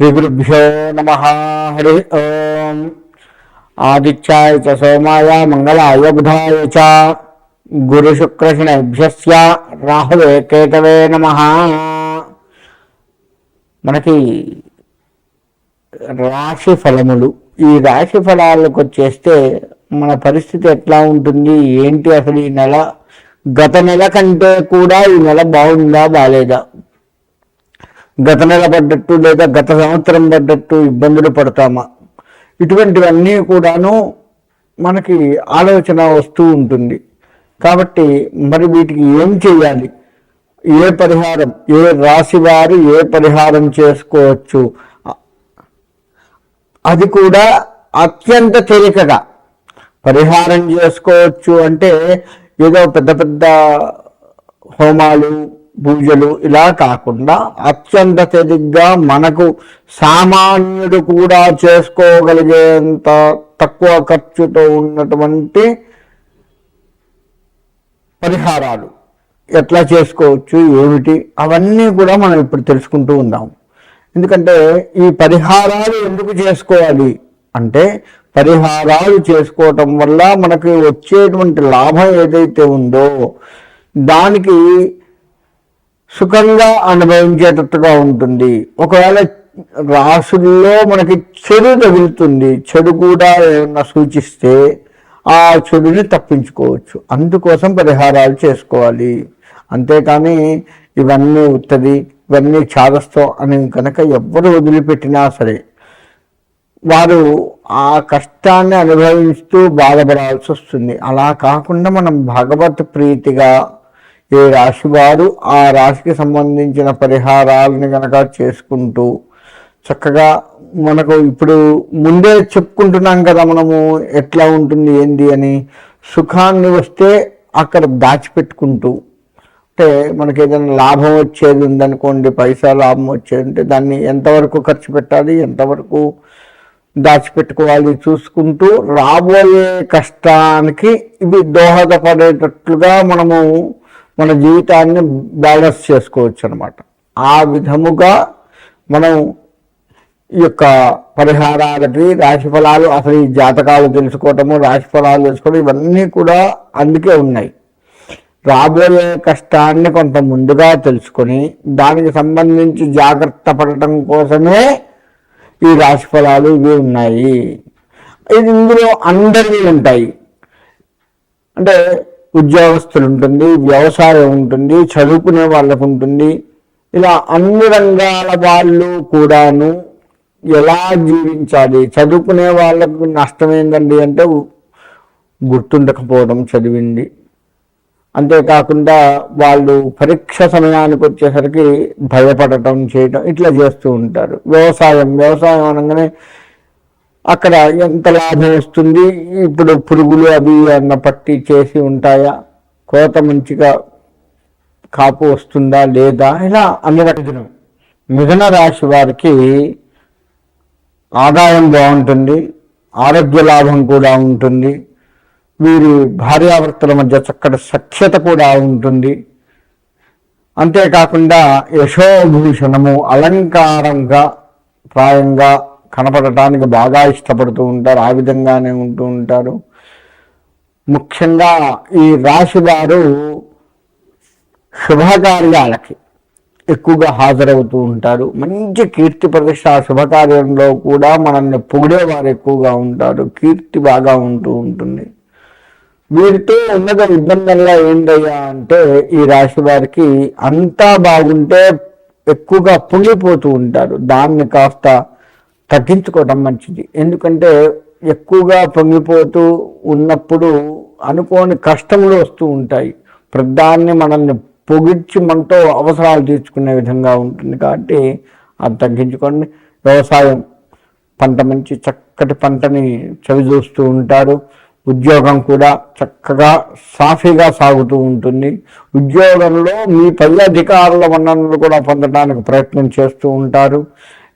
శ్రీగురుభ్యో నమ హరి ఓం ఆదిత్యాయ చ సోమాయ మంగళాయ బుధాయ చ గురుశుక్రశనభ్యస్య రాహువే కేతవే నమ మనకి రాశి ఫలములు ఈ రాశి ఫలాలకు వచ్చేస్తే మన పరిస్థితి ఎట్లా ఉంటుంది? ఏంటి అసలు ఈ నెల? గత నెల కంటే కూడా ఈ నెల బాగుందా బాగాలేదా గత నెల పడ్డట్టు లేదా గత సంవత్సరం పడ్డట్టు ఇబ్బందులు పడతామా? ఇటువంటివన్నీ కూడాను మనకి ఆలోచన వస్తూ ఉంటుంది. కాబట్టి మరి వీటికి ఏం చేయాలి ఏ పరిహారం ఏ రాశి వారు ఏ పరిహారం చేసుకోవచ్చు? అది కూడా అత్యంత తేలికగా. పరిహారం చేసుకోవచ్చు అంటే ఏదో పెద్ద పెద్ద హోమాలు పూజలు ఇలా కాకుండా అత్యంత తేలిగ్గా మనకు సామాన్యుడు కూడా చేసుకోగలిగేంత తక్కువ ఖర్చుతో ఉన్నటువంటి పరిహారాలు ఎట్లా చేసుకోవచ్చు ఏమిటి అవన్నీ కూడా మనం ఇప్పుడు తెలుసుకుంటూ ఉందాం. ఎందుకంటే ఈ పరిహారాలు ఎందుకు చేసుకోవాలి అంటే పరిహారాలు చేసుకోవటం వల్ల మనకి వచ్చేటువంటి లాభం ఏదైతే ఉందో దానికి సుఖంగా అనుభవించేటట్టుగా ఉంటుంది. ఒకవేళ రాసుల్లో మనకి చెడు తగులుతుంది చెడు కూడా ఏమన్నా సూచిస్తే ఆ చెడుని తప్పించుకోవచ్చు. అందుకోసం పరిహారాలు చేసుకోవాలి. అంతేకాని ఇవన్నీ ఉత్తది ఇవన్నీ చాదస్తం అని కనుక ఎవ్వరు వదిలిపెట్టినా సరే వారు ఆ కష్టాన్ని అనుభవిస్తూ బాధపడాల్సి వస్తుంది అలా కాకుండా మనం భగవత్ ప్రీతిగా ఏ రాశి వారు ఆ రాశికి సంబంధించిన పరిహారాలను కనుక చేసుకుంటూ చక్కగా మనకు ఇప్పుడు ముందే చెప్పుకుంటున్నాం కదా మనము ఎట్లా ఉంటుంది ఏంది అని సుఖాన్ని వస్తే అక్కడ దాచిపెట్టుకుంటూ అంటే మనకి ఏదైనా లాభం వచ్చేది ఉందనుకోండి పైసా లాభం వచ్చేది అంటే దాన్ని ఎంతవరకు ఖర్చు పెట్టాలి ఎంతవరకు దాచిపెట్టుకోవాలి చూసుకుంటూ రాబోయే కష్టానికి ఇవి దోహదపడేటట్లుగా మనము మన జీవితాన్ని బ్యాలెన్స్ చేసుకోవచ్చు అనమాట ఆ విధముగా మనం ఈ యొక్క పరిహారాలకి రాశి ఫలాలు అసలు ఈ జాతకాలు తెలుసుకోవటము రాశి ఫలాలు తెలుసుకోవడం ఇవన్నీ కూడా అందుకే ఉన్నాయి. రాబోయే కష్టాన్ని కొంత ముందుగా తెలుసుకొని దానికి సంబంధించి జాగ్రత్త పడటం కోసమే ఈ రాశి ఫలాలు ఇవి ఉన్నాయి. ఇది ఇందులో అందరివి ఉంటాయి. అంటే ఉద్యోగస్తులు ఉంటుంది వ్యవసాయం ఉంటుంది చదువుకునే వాళ్ళకు ఉంటుంది. ఇలా అన్ని రంగాల వాళ్ళు కూడాను ఎలా జీవించాలి? చదువుకునే వాళ్ళకు నష్టం ఏంటండి అంటే గుర్తుండకపోవడం చదివింది. అంతేకాకుండా వాళ్ళు పరీక్ష సమయానికి వచ్చేసరికి భయపడటం చేయటం ఇట్లా చేస్తూ ఉంటారు. వ్యవసాయం వ్యవసాయం అనగానే అక్కడ ఎంత లాభం వస్తుంది? ఇప్పుడు పురుగులు అవి అన్న పట్టి చేసి ఉంటాయా? కోత మంచిగా కాపు వస్తుందా లేదా? ఇలా అన్ని రకం మిథున రాశి వారికి ఆదాయం బాగుంటుంది ఆరోగ్య లాభం కూడా ఉంటుంది వీరి భార్యాభర్తల మధ్య చక్కటి సఖ్యత కూడా ఉంటుంది. అంతేకాకుండా యశోభూషణము అలంకారంగా ప్రాయంగా కనపడటానికి బాగా ఇష్టపడుతూ ఉంటారు ఆ విధంగానే ఉంటూ ఉంటారు. ముఖ్యంగా ఈ రాశి వారు శుభకార్యాలకి ఎక్కువగా హాజరవుతూ ఉంటారు. మంచి కీర్తి ప్రతిష్ట ఆ శుభకార్యంలో కూడా మనల్ని పొగిడేవారు ఎక్కువగా ఉంటారు. కీర్తి బాగా ఉంటూ ఉంటుంది. వీరితో ఉన్నత ఇబ్బందుల్లో ఏంటయ్యా అంటే ఈ రాశి వారికి అంతా బాగుంటే ఎక్కువగా పొంగిపోతూ ఉంటారు. దాన్ని కాస్త తగ్గించుకోవడం మంచిది. ఎందుకంటే ఎక్కువగా పొంగిపోతూ ఉన్నప్పుడు అనుకోని కష్టములు వస్తూ ఉంటాయి. ప్రధాన్ని మనల్ని పొగిడ్చి మనతో అవసరాలు తీర్చుకునే విధంగా ఉంటుంది కాబట్టి అది తగ్గించుకోండి. వ్యవసాయం పంట మంచి చక్కటి పంటని చవిచూస్తూ ఉంటారు. ఉద్యోగం కూడా చక్కగా సాఫీగా సాగుతూ ఉంటుంది. ఉద్యోగంలో మీ పై అధికారుల మన్ననలు కూడా పొందడానికి ప్రయత్నం చేస్తూ ఉంటారు.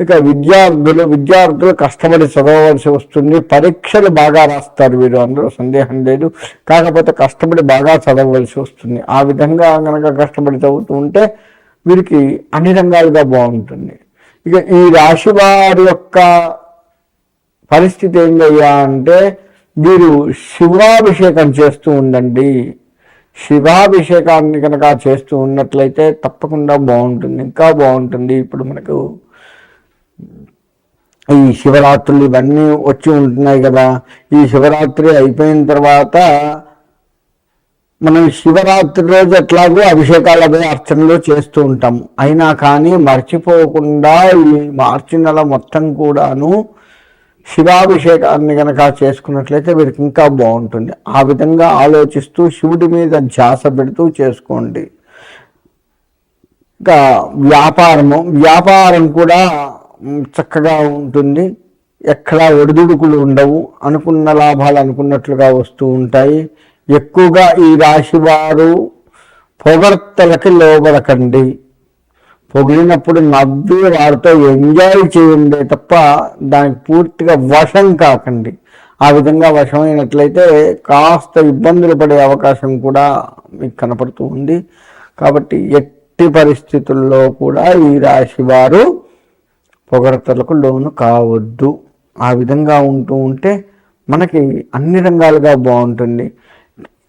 ఇక విద్యార్థులు విద్యార్థులు కష్టపడి చదవవలసి వస్తుంది. పరీక్షలు బాగా రాస్తారు వీరు. అందులో సందేహం లేదు. కాకపోతే కష్టపడి బాగా చదవవలసి వస్తుంది. ఆ విధంగా కనుక కష్టపడి చదువుతూ ఉంటే వీరికి అన్ని రంగాలుగా బాగుంటుంది. ఇక ఈ రాశి వారి యొక్క పరిస్థితి ఏందయ్యా అంటే వీరు శివాభిషేకం చేస్తూ ఉండండి. శివాభిషేకాన్ని కనుక చేస్తూ ఉన్నట్లయితే తప్పకుండా బాగుంటుంది. ఇంకా బాగుంటుంది. ఇప్పుడు మనకు ఈ శివరాత్రులు ఇవన్నీ వచ్చి ఉంటున్నాయి కదా. ఈ శివరాత్రి అయిపోయిన తర్వాత మనం శివరాత్రి రోజు ఎట్లాగో అభిషేకాలు అవి అర్చనలు చేస్తూ ఉంటాం. అయినా కానీ మర్చిపోకుండా ఈ మార్చి నెల మొత్తం కూడాను శివాభిషేకాన్ని కనుక చేసుకున్నట్లయితే వీరికి ఇంకా బాగుంటుంది. ఆ విధంగా ఆలోచిస్తూ శివుడి మీద ధ్యాస పెడుతూ చేసుకోండి. ఇంకా వ్యాపారము వ్యాపారం కూడా చక్కగా ఉంటుంది. ఎక్కడా ఒడిదుడుకులు ఉండవు. అనుకున్న లాభాలు అనుకున్నట్లుగా వస్తూ ఉంటాయి. ఎక్కువగా ఈ రాశి వారు పొగడ్తలకి లోబడకండి. పొగిడినప్పుడు నవ్వి వారితో ఎంజాయ్ చేయండి తప్ప దానికి పూర్తిగా వశం కాకండి. ఆ విధంగా వశమైనట్లయితే కాస్త ఇబ్బందులు పడే అవకాశం కూడా మీకు కనపడుతూ ఉంది. కాబట్టి ఎట్టి పరిస్థితుల్లో కూడా ఈ రాశి వారు పొగడతలకు లోను కావద్దు. ఆ విధంగా ఉంటూ ఉంటే మనకి అన్ని రంగాలుగా బాగుంటుంది.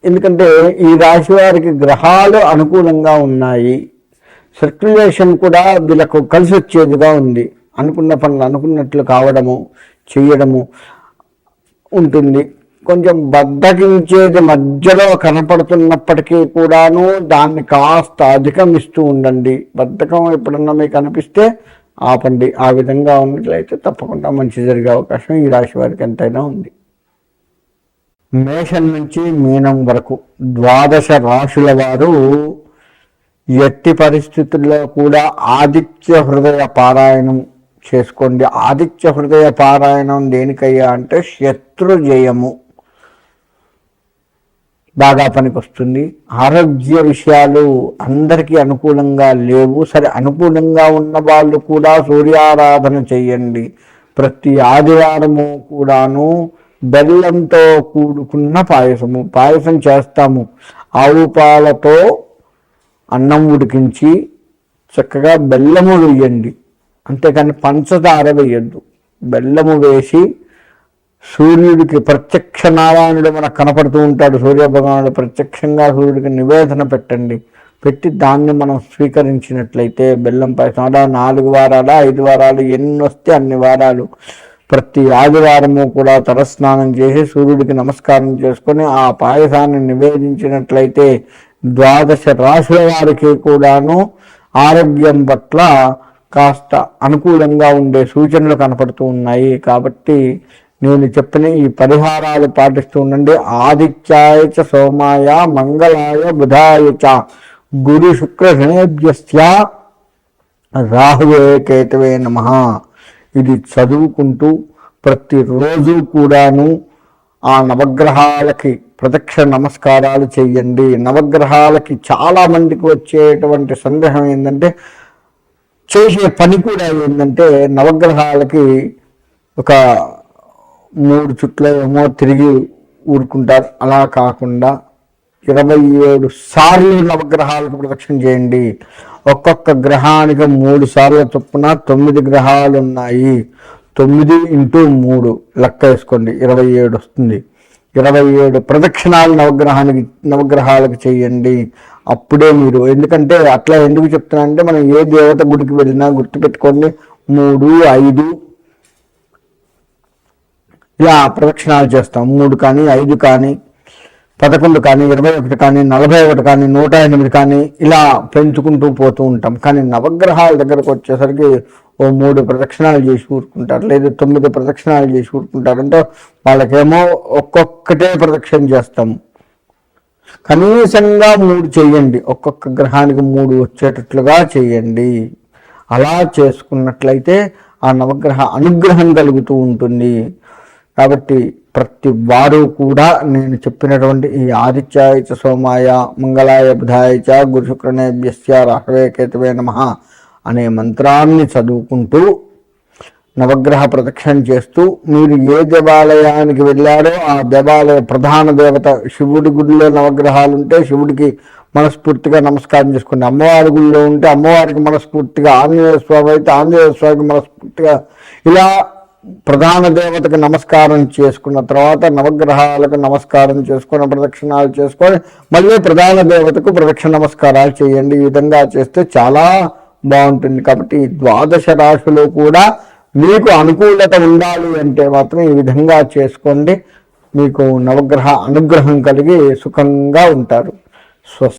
ఎందుకంటే ఈ రాశి వారికి గ్రహాలు అనుకూలంగా ఉన్నాయి. సర్క్యులేషన్ కూడా వీళ్ళకు కలిసి వచ్చేదిగా ఉంది. అనుకున్న పనులు అనుకున్నట్లు కావడము చేయడము ఉంటుంది. కొంచెం బద్దకించేది మధ్యలో కనపడుతున్నప్పటికీ కూడాను దాన్ని కాస్త అధిగమిస్తూ ఉండండి. బద్ధకం ఎప్పుడన్నా మీకు అనిపిస్తే ఆపండి. ఆ విధంగా ఉన్నట్లయితే తప్పకుండా మంచి జరిగే అవకాశం ఈ రాశి వారికి ఎంతైనా ఉంది. మేషం నుంచి మీనం వరకు ద్వాదశ రాశుల వారు ఎట్టి పరిస్థితుల్లో కూడా ఆదిత్య హృదయ పారాయణం చేసుకోండి. ఆదిత్య హృదయ పారాయణం దేనికయ్యా అంటే శత్రు జయము బాగా పనికొస్తుంది. ఆరోగ్య విషయాలు అందరికీ అనుకూలంగా లేవు. సరే అనుకూలంగా ఉన్న వాళ్ళు కూడా సూర్యారాధన చేయండి. ప్రతి ఆదివారము కూడాను బెల్లంతో కూడుకున్న పాయసము. పాయసం చేస్తాము. ఆవు పాలతో అన్నం ఉడికించి చక్కగా బెల్లము వేయండి. అంతేకాని పంచదార వేయద్దు. బెల్లము వేసి సూర్యుడికి ప్రత్యక్ష నారాయణుడు మనకు కనపడుతూ ఉంటాడు. సూర్య భగవానుడు ప్రత్యక్షంగా సూర్యుడికి నివేదన పెట్టండి. పెట్టి దాన్ని మనం స్వీకరించినట్లయితే బెల్లం పాయసం నాలుగు వారాలు ఐదు వారాలు ఎన్ని వస్తే అన్ని వారాలు. ప్రతి ఆదివారము కూడా తలస్నానం చేసి సూర్యుడికి నమస్కారం చేసుకొని ఆ పాయసాన్ని నివేదించినట్లయితే ద్వాదశ రాశుల వారికి కూడాను ఆరోగ్యం పట్ల కాస్త అనుకూలంగా ఉండే సూచనలు కనపడుతూ ఉన్నాయి. కాబట్టి నేను చెప్పిన ఈ పరిహారాలు పాటిస్తూ ఉండండి. ఆదిత్యాయ చ సోమాయ మంగళాయ బుధాయ చ. గురు శుక్ర శనేభ్యస్య రాహువే కేతవే నమ. ఇది చదువుకుంటూ ప్రతిరోజు కూడాను ఆ నవగ్రహాలకి ప్రదక్ష నమస్కారాలు చేయండి. నవగ్రహాలకి చాలా మందికి వచ్చేటువంటి సందేహం ఏంటంటే చేసే పని కూడా ఏంటంటే నవగ్రహాలకి ఒక మూడు చుట్ల ఏమో తిరిగి ఊరుకుంటారు. అలా కాకుండా ఇరవై ఏడు సార్లు నవగ్రహాలకు ప్రదక్షిణ చేయండి. ఒక్కొక్క గ్రహానికి మూడు సార్లు చొప్పున తొమ్మిది గ్రహాలు ఉన్నాయి. తొమ్మిది ఇంటూ మూడు లెక్క వేసుకోండి. ఇరవై ఏడు వస్తుంది. ఇరవై ఏడు ప్రదక్షిణాలు నవగ్రహానికి నవగ్రహాలకు చేయండి. అప్పుడే మీరు ఎందుకంటే అట్లా ఎందుకు చెప్తున్నా అంటే మనం ఏ దేవత గుడికి వెళ్ళినా గుర్తుపెట్టుకోండి. మూడు ఐదు ఇలా ప్రదక్షిణాలు చేస్తాం. మూడు కానీ ఐదు కానీ పదకొండు కానీ ఇరవై ఒకటి కానీ నలభై ఒకటి కానీ నూట ఎనిమిది కానీ ఇలా పెంచుకుంటూ పోతూ ఉంటాం. కానీ నవగ్రహాల దగ్గరకు వచ్చేసరికి ఓ మూడు ప్రదక్షిణాలు చేసి ఊరుకుంటారు. లేదా తొమ్మిది ప్రదక్షిణాలు చేసి ఊరుకుంటారు. అంటే వాళ్ళకేమో ఒక్కొక్కటే ప్రదక్షిణ చేస్తాం. కనీసంగా మూడు చేయండి. ఒక్కొక్క గ్రహానికి మూడు వచ్చేటట్లుగా చేయండి. అలా చేసుకున్నట్లయితే ఆ నవగ్రహ అనుగ్రహం కలుగుతూ ఉంటుంది. కాబట్టి ప్రతి వారు కూడా నేను చెప్పినటువంటి ఈ ఆదిత్యాయ చ సోమాయ మంగళాయ బుధాయ చ గురు శుక్రనేభ్యస్య రాహవే కేతవే నమ అనే మంత్రాన్ని చదువుకుంటూ నవగ్రహ ప్రదక్షిణ చేస్తూ మీరు ఏ దేవాలయానికి వెళ్ళారో ఆ దేవాలయ ప్రధాన దేవత శివుడి గుడిలో నవగ్రహాలు ఉంటే శివుడికి మనస్ఫూర్తిగా నమస్కారం చేసుకోండి అమ్మవారి గుడిలో ఉంటే అమ్మవారికి మనస్ఫూర్తిగా ఆంజనేయ స్వామి అయితే ఆంజనేయ స్వామికి మనస్ఫూర్తిగా ఇలా ప్రధాన దేవతకు నమస్కారం చేసుకున్న తర్వాత నవగ్రహాలకు నమస్కారం చేసుకొని ప్రదక్షిణాలు చేసుకొని మళ్ళీ ప్రధాన దేవతకు ప్రదక్షిణ నమస్కారాలు చేయండి. ఈ విధంగా చేస్తే చాలా బాగుంటుంది. కాబట్టి ఈ ద్వాదశ రాశులు కూడా మీకు అనుకూలత ఉండాలి అంటే మాత్రం ఈ విధంగా చేసుకోండి. మీకు నవగ్రహ అనుగ్రహం కలిగి సుఖంగా ఉంటారు. స్వస్తి